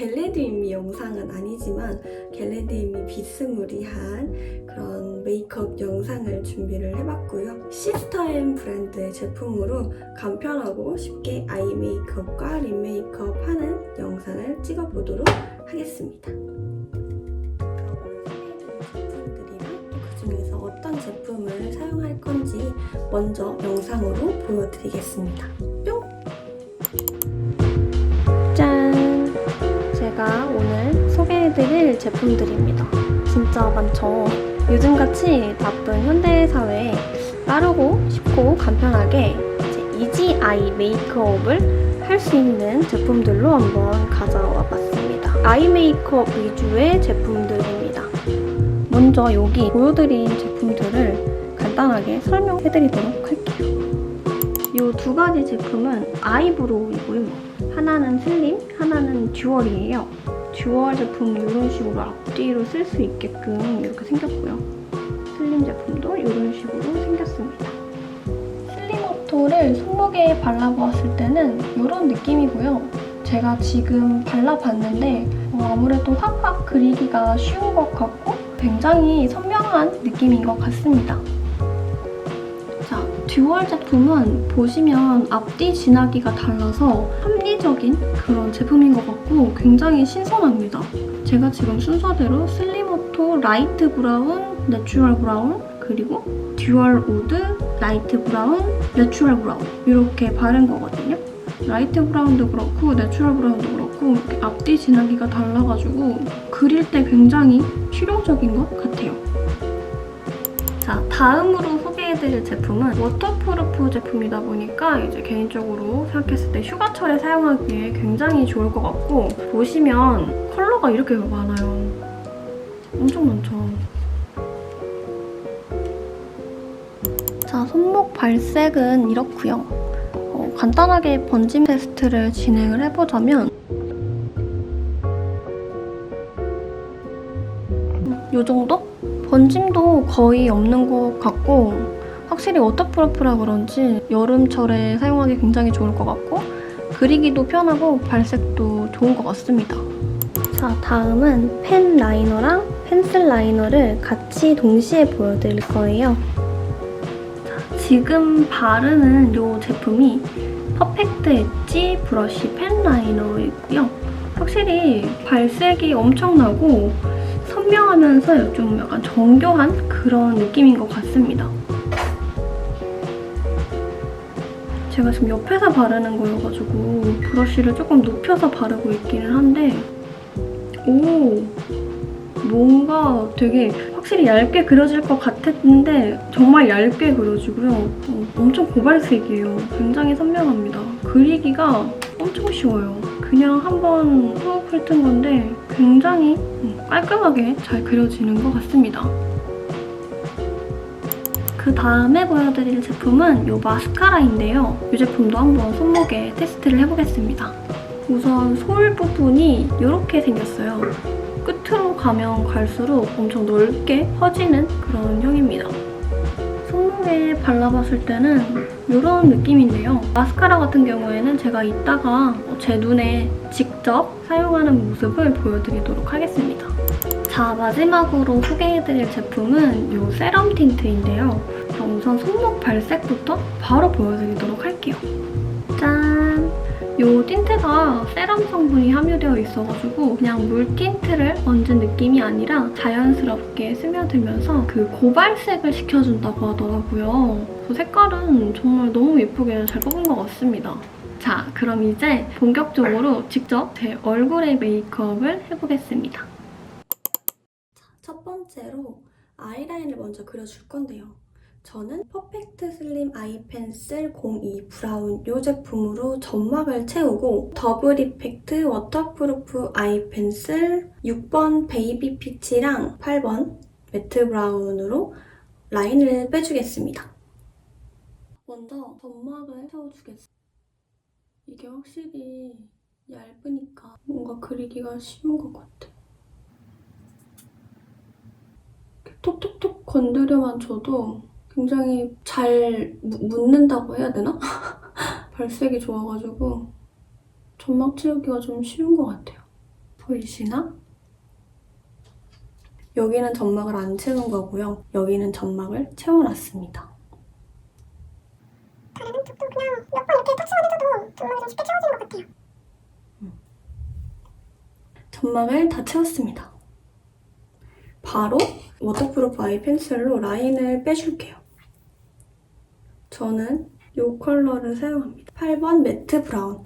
겟레디미 영상은 아니지만 겟레디미 비스무리한 그런 메이크업 영상을 준비를 해봤고요. 시스터앤 브랜드의 제품으로 간편하고 쉽게 아이 메이크업과 립 메이크업 하는 영상을 찍어보도록 하겠습니다. 그중에서 어떤 제품을 사용할 건지 먼저 영상으로 보여드리겠습니다. 뿅! 제가 오늘 소개해드릴 제품들입니다. 진짜 많죠? 요즘같이 바쁜 현대사회에 빠르고 쉽고 간편하게 이제 이지 아이 메이크업을 할 수 있는 제품들로 한번 가져와 봤습니다. 아이 메이크업 위주의 제품들입니다. 먼저 여기 보여드린 제품들을 간단하게 설명해드리도록 할게요. 이 두 가지 제품은 아이브로우이고요. 하나는 슬림, 하나는 듀얼이에요. 듀얼 제품은 이런 식으로 앞뒤로 쓸 수 있게끔 이렇게 생겼고요. 슬림 제품도 이런 식으로 생겼습니다. 슬림 워터를 손목에 발라보았을 때는 이런 느낌이고요. 제가 지금 발라봤는데 어, 아무래도 확확 그리기가 쉬운 것 같고 굉장히 선명한 느낌인 것 같습니다. 자, 듀얼 제품은 보시면 앞뒤 진하기가 달라서 합리적인 그런 제품인 것 같고 굉장히 신선합니다. 제가 지금 순서대로 슬림오토 라이트 브라운, 내추럴 브라운, 그리고 듀얼 우드, 라이트 브라운, 내추럴 브라운 이렇게 바른 거거든요. 라이트 브라운도 그렇고 내추럴 브라운도 그렇고 이렇게 앞뒤 진하기가 달라가지고 그릴 때 굉장히 실용적인 것 같아요. 자, 다음으로 소개해드릴 제품은 워터프루프 제품이다 보니까 이제 개인적으로 생각했을 때 휴가철에 사용하기에 굉장히 좋을 것 같고 보시면 컬러가 이렇게 많아요. 엄청 많죠. 자, 손목 발색은 이렇고요. 어, 간단하게 번짐 테스트를 진행을 해보자면 이 정도? 번짐도 거의 없는 것 같고 확실히 워터프루프라 그런지 여름철에 사용하기 굉장히 좋을 것 같고 그리기도 편하고 발색도 좋은 것 같습니다. 자 다음은 펜 라이너랑 펜슬 라이너를 같이 동시에 보여드릴 거예요. 자, 지금 바르는 이 제품이 퍼펙트 엣지 브러쉬 펜 라이너이고요. 확실히 발색이 엄청나고 선명하면서 좀 약간 정교한 그런 느낌인 것 같습니다. 제가 지금 옆에서 바르는 거여가지고 브러쉬를 조금 높여서 바르고 있기는 한데 오 뭔가 되게 확실히 얇게 그려질 것 같았는데 정말 얇게 그려지고요. 어, 엄청 고발색이에요. 굉장히 선명합니다. 그리기가 엄청 쉬워요. 그냥 한번 훅 훑은 건데 굉장히 깔끔하게 잘 그려지는 것 같습니다. 그 다음에 보여드릴 제품은 이 마스카라인데요. 이 제품도 한번 손목에 테스트를 해보겠습니다. 우선 솔 부분이 이렇게 생겼어요. 끝으로 가면 갈수록 엄청 넓게 퍼지는 그런 형입니다. 손목에 발라봤을 때는 이런 느낌인데요. 마스카라 같은 경우에는 제가 이따가 제 눈에 직접 사용하는 모습을 보여드리도록 하겠습니다. 자, 마지막으로 소개해드릴 제품은 이 세럼 틴트인데요. 우선 손목 발색부터 바로 보여드리도록 할게요. 짠! 이 틴트가 세럼 성분이 함유되어 있어가지고 그냥 물 틴트를 얹은 느낌이 아니라 자연스럽게 스며들면서 그 고발색을 시켜준다고 하더라고요. 그 색깔은 정말 너무 예쁘게 잘 뽑은 것 같습니다. 자, 그럼 이제 본격적으로 직접 제 얼굴의 메이크업을 해보겠습니다. 첫 번째로 아이라인을 먼저 그려줄 건데요. 저는 퍼펙트 슬림 아이 펜슬 02 브라운 이 제품으로 점막을 채우고 더블 이펙트 워터프루프 아이 펜슬 6번 베이비 피치랑 8번 매트 브라운으로 라인을 빼주겠습니다. 먼저 점막을 채워주겠습니다. 이게 확실히 얇으니까 뭔가 그리기가 쉬운 것 같아. 톡 건드려만 줘도 굉장히 잘 묻- 묻는다고 해야 되나? 발색이 좋아가지고 점막 채우기가 좀 쉬운 것 같아요. 보이시나? 여기는 점막을 안 채운 거고요. 여기는 점막을 채워놨습니다. 다른 한쪽도 그냥 몇 번 이렇게 터치만 해줘도 점막이 좀 쉽게 채워지는 것 같아요. 점막을 다 채웠습니다. 바로 워터프루프 아이 펜슬로 라인을 빼줄게요. 저는 이 컬러를 사용합니다. 8번 매트 브라운.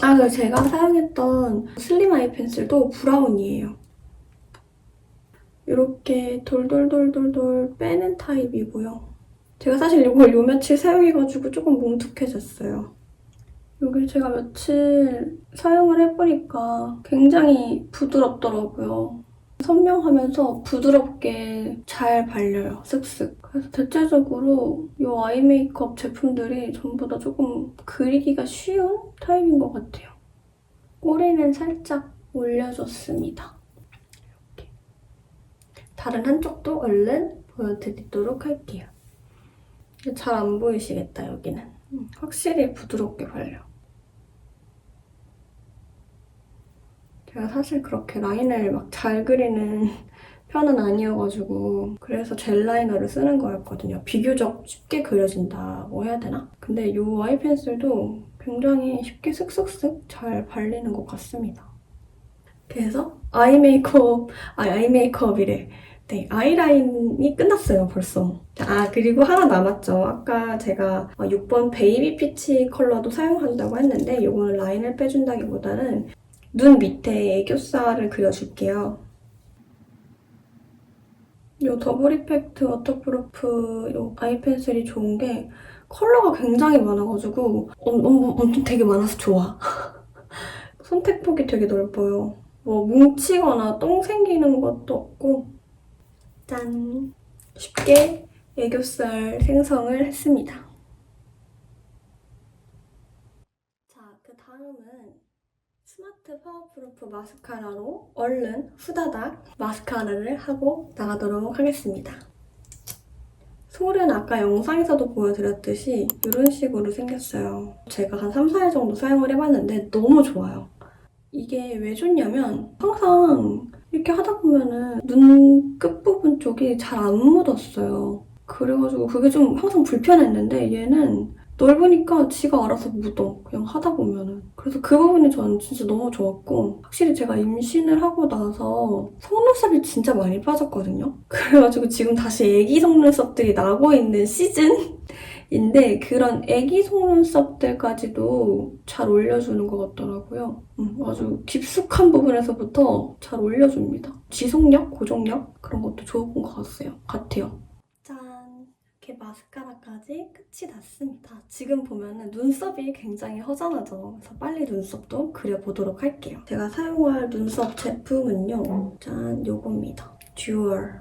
아, 그 제가 사용했던 슬림 아이 펜슬도 브라운이에요. 이렇게 돌돌돌돌돌 빼는 타입이고요. 제가 사실 이걸 요 며칠 사용해가지고 조금 뭉툭해졌어요. 여기 제가 며칠 사용을 해보니까 굉장히 부드럽더라고요. 선명하면서 부드럽게 잘 발려요, 쓱쓱. 그래서 대체적으로 이 아이 메이크업 제품들이 전부 다 조금 그리기가 쉬운 타입인 것 같아요. 꼬리는 살짝 올려줬습니다. 이렇게. 다른 한쪽도 얼른 보여드리도록 할게요. 잘 안 보이시겠다, 여기는. 음, 확실히 부드럽게 발려. 제가 사실 그렇게 라인을 막 잘 그리는 편은 아니어가지고 그래서 젤 라이너를 쓰는 거였거든요. 비교적 쉽게 그려진다고 해야 되나? 근데 이 아이 펜슬도 굉장히 쉽게 쓱쓱쓱 잘 발리는 것 같습니다. 그래서 아이 메이크업, 아, 아이 메이크업이래. 네, 아이라인이 끝났어요, 벌써. 아, 그리고 하나 남았죠. 아까 제가 6번 베이비 피치 컬러도 사용한다고 했는데 이거는 라인을 빼준다기보다는 눈 밑에 애교살을 그려줄게요. 이 더블 이펙트 워터프루프 이 아이 펜슬이 좋은 게 컬러가 굉장히 많아가지고 엄청 되게 많아서 좋아. 선택폭이 되게 넓어요. 뭐 뭉치거나 똥 생기는 것도 없고 짠! 쉽게 애교살 생성을 했습니다. 자, 그 다음은 스마트 파워프루프 마스카라로 얼른 후다닥 마스카라를 하고 나가도록 하겠습니다. 솔은 아까 영상에서도 보여드렸듯이 이런 식으로 생겼어요. 제가 한 3, 4일 정도 사용을 해봤는데 너무 좋아요. 이게 왜 좋냐면 항상 이렇게 하다 보면은 눈 끝부분 쪽이 잘 안 묻었어요. 그래가지고 그게 좀 항상 불편했는데 얘는 넓으니까 지가 알아서 묻어. 그냥 하다 보면은. 그래서 그 부분이 저는 진짜 너무 좋았고 확실히 제가 임신을 하고 나서 속눈썹이 진짜 많이 빠졌거든요. 그래가지고 지금 다시 애기 속눈썹들이 나고 있는 시즌 인데 그런 애기 속눈썹들까지도 잘 올려주는 것 같더라고요. 음, 아주 깊숙한 부분에서부터 잘 올려줍니다. 지속력, 고정력 그런 것도 좋은 것 같아요. 같아요. 짠! 이렇게 마스카라까지 끝이 났습니다. 지금 보면은 눈썹이 굉장히 허전하죠. 그래서 빨리 눈썹도 그려보도록 할게요. 제가 사용할 눈썹 제품은요. 짠! 요겁니다. 듀얼.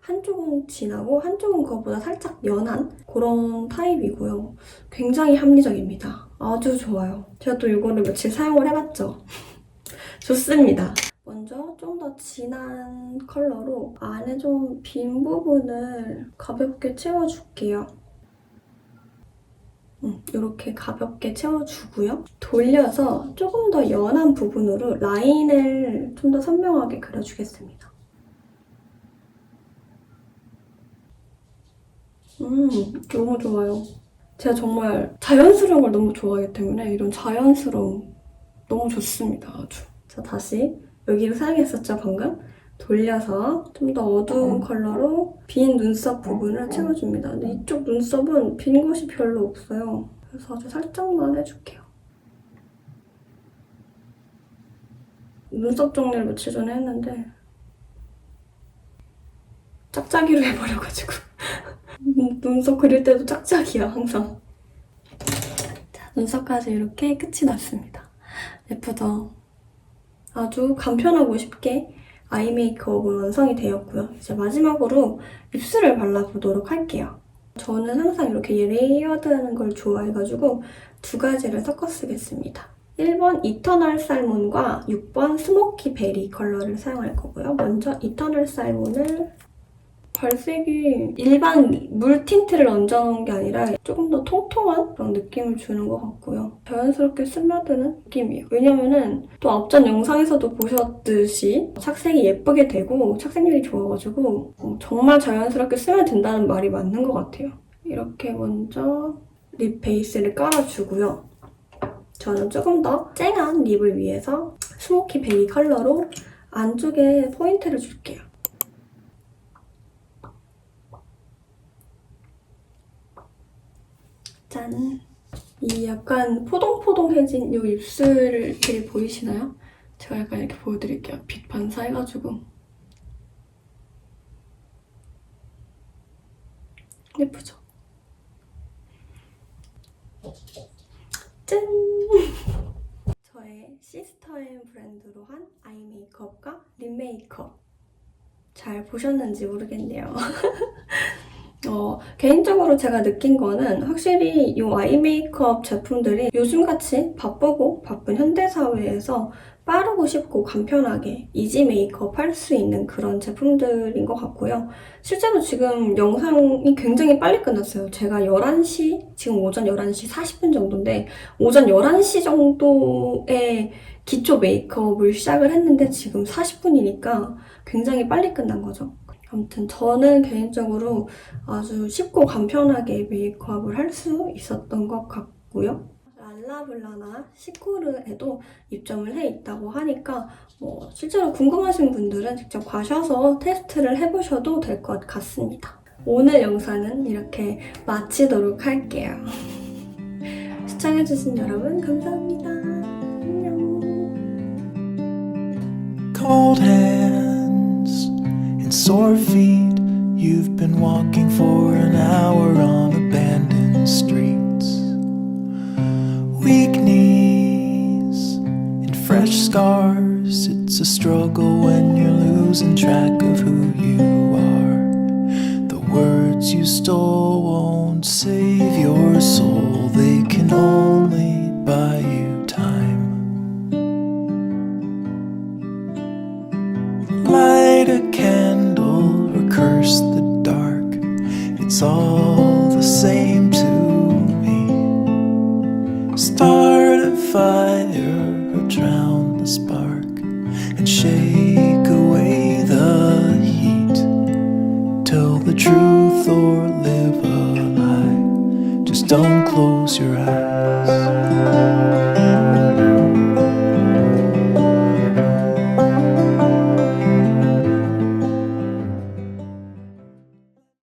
한쪽은 진하고 한쪽은 그거보다 살짝 연한 그런 타입이고요. 굉장히 합리적입니다. 아주 좋아요. 제가 또 이거를 며칠 사용을 해봤죠. 좋습니다. 먼저 좀 더 진한 컬러로 안에 좀 빈 부분을 가볍게 채워줄게요. 음, 이렇게 가볍게 채워주고요. 돌려서 조금 더 연한 부분으로 라인을 좀 더 선명하게 그려주겠습니다. 음, 너무 좋아요. 제가 정말 자연스러운 걸 너무 좋아하기 때문에 이런 자연스러움 너무 좋습니다. 아주. 자, 다시 여기를 사용했었죠, 방금? 돌려서 좀 더 어두운 컬러로 빈 눈썹 부분을 채워줍니다. 근데 이쪽 눈썹은 빈 곳이 별로 없어요. 그래서 아주 살짝만 해줄게요. 눈썹 정리를 며칠 전에 했는데 짝짝이로 해버려가지고 눈썹 그릴 때도 짝짝이야 항상. 자, 눈썹까지 이렇게 끝이 났습니다. 예쁘죠? 아주 간편하고 쉽게 아이 메이크업은 완성이 되었고요. 이제 마지막으로 립스를 발라보도록 할게요. 저는 항상 이렇게 레이어드하는 걸 좋아해가지고 두 가지를 섞어 쓰겠습니다. 1번 이터널 살몬과 6번 스모키 베리 컬러를 사용할 거고요. 먼저 이터널 살몬을 발색이 일반 물 틴트를 얹어놓은 게 아니라 조금 더 통통한 그런 느낌을 주는 것 같고요. 자연스럽게 스며드는 느낌이에요. 왜냐면은 또 앞전 영상에서도 보셨듯이 착색이 예쁘게 되고 착색률이 좋아가지고 어, 정말 자연스럽게 스며든다는 말이 맞는 것 같아요. 이렇게 먼저 립 베이스를 깔아주고요. 저는 조금 더 쨍한 립을 위해서 스모키 베이 컬러로 안쪽에 포인트를 줄게요. 짠! 이 약간 포동포동해진 이 입술들이 보이시나요? 제가 약간 이렇게 보여드릴게요. 빛 반사해가지고. 예쁘죠? 짠! 저의 시스터앤 브랜드로 한 아이 메이크업과 립 메이크업 잘 보셨는지 모르겠네요. 어, 개인적으로 제가 느낀 거는 확실히 이 아이 메이크업 제품들이 요즘같이 바쁘고 바쁜 현대사회에서 빠르고 쉽고 간편하게 이지 메이크업 할 수 있는 그런 제품들인 것 같고요. 실제로 지금 영상이 굉장히 빨리 끝났어요. 제가 11시, 지금 오전 11시 40분 정도인데, 오전 11시 정도에 기초 메이크업을 시작을 했는데 지금 40분이니까 굉장히 빨리 끝난 거죠. 아무튼 저는 개인적으로 아주 쉽고 간편하게 메이크업을 할 수 있었던 것 같고요. 랄라블라나 시코르에도 입점을 해 있다고 하니까 뭐 실제로 궁금하신 분들은 직접 가셔서 테스트를 해보셔도 될 것 같습니다. 오늘 영상은 이렇게 마치도록 할게요. 시청해주신 여러분 감사합니다. 안녕. Sore feet. You've been walking for an hour on abandoned streets. Weak knees and fresh scars. It's a struggle when you're losing track of who fire or drown the spark and shake away the heat. Tell the truth or live a lie. Just don't close your eyes.